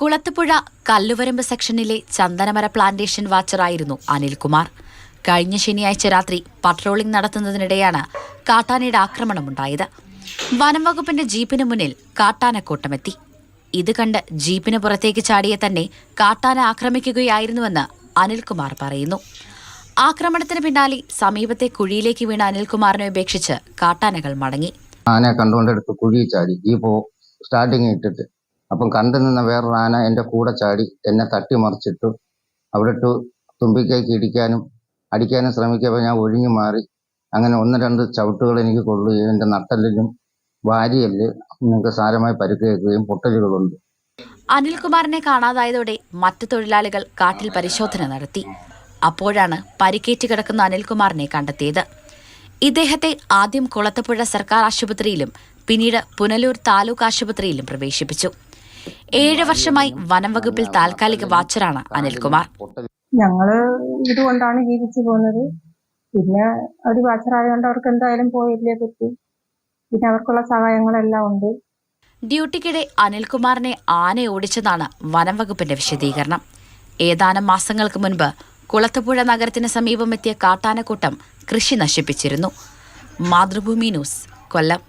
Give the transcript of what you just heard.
കുളത്തുപുഴ കല്ലുവരമ്പ് സെക്ഷനിലെ ചന്ദനമര പ്ലാന്റേഷൻ വാച്ചറായിരുന്നു അനിൽകുമാർ. കഴിഞ്ഞ ശനിയാഴ്ച രാത്രി പട്രോളിംഗ് നടത്തുന്നതിനിടെയാണ് കാട്ടാനയുടെ ആക്രമണമുണ്ടായത്. വനം വകുപ്പിന്റെ ജീപ്പിന് മുന്നിൽ കാട്ടാനക്കൂട്ടമെത്തി. ഇത് കണ്ട് ജീപ്പിന് പുറത്തേക്ക് ചാടിയ തന്നെ കാട്ടാന ആക്രമിക്കുകയായിരുന്നുവെന്ന് അനിൽകുമാർ പറയുന്നു. ആക്രമണത്തിന് പിന്നാലെ സമീപത്തെ കുഴിയിലേക്ക് വീണ അനിൽകുമാറിനെ ഉപേക്ഷിച്ച് കാട്ടാനകൾ മടങ്ങി. ആനയെ കണ്ടുകൊണ്ടെടുത്ത് കുഴി ചാടി. ജീപ്പ് സ്റ്റാർട്ടിങ് ഇട്ടിട്ട് അപ്പം കണ്ടു നിന്ന വേറൊരു ആന എന്റെ കൂടെ ചാടി എന്നെ തട്ടി മറിച്ചിട്ടു. അവിടെ ഇട്ടു തുമ്പിക്കൈക്ക് ഇടിക്കാനും അടിക്കാനും ശ്രമിക്കുമ്പോൾ ഞാൻ ഒഴിഞ്ഞു മാറി. അങ്ങനെ ഒന്ന് രണ്ട് ചവിട്ടുകൾ എനിക്ക് കൊള്ളുകയും എന്റെ നട്ടലിലും വാരിയൽ നിങ്ങൾക്ക് സാരമായി പരുക്കേൽക്കുകയും പൊട്ടലുകളുണ്ട്. അനിൽകുമാറിനെ കാണാതായതോടെ മറ്റു തൊഴിലാളികൾ കാട്ടിൽ പരിശോധന നടത്തി. അപ്പോഴാണ് പരിക്കേറ്റ് കിടക്കുന്ന അനിൽകുമാറിനെ കണ്ടെത്തിയത്. ഇദ്ദേഹത്തെ ആദ്യം കുളത്തപ്പുഴ സർക്കാർ ആശുപത്രിയിലും പിന്നീട് പുനലൂർ താലൂക്ക് ആശുപത്രിയിലും പ്രവേശിപ്പിച്ചു. ഏഴ് വർഷമായി വനം വകുപ്പിൽ താൽക്കാലിക വാച്ചറാണ് അനിൽകുമാർ. ഞങ്ങൾ ഇതുകൊണ്ടാണ് ജീവിച്ചു പോകുന്നത്. പിന്നെ ഒരു വാച്ചറായതുകൊണ്ട് അവർക്ക് എന്തായാലും പോയില്ലേ പറ്റി. പിന്നെ അവർക്കുള്ള സഹായങ്ങളെല്ലാം ഉണ്ട്. ഡ്യൂട്ടിക്കിടെ അനിൽകുമാറിനെ ആന ഓടിച്ചതാണ് വനം വകുപ്പിന്റെ വിശദീകരണം. ഏതാനും മാസങ്ങൾക്ക് മുൻപ് കുളത്തുപുഴ നഗരത്തിന് സമീപമെത്തിയ കാട്ടാനക്കൂട്ടം കൃഷി നശിപ്പിച്ചിരുന്നു. മാതൃഭൂമി ന്യൂസ് കൊല്ലം.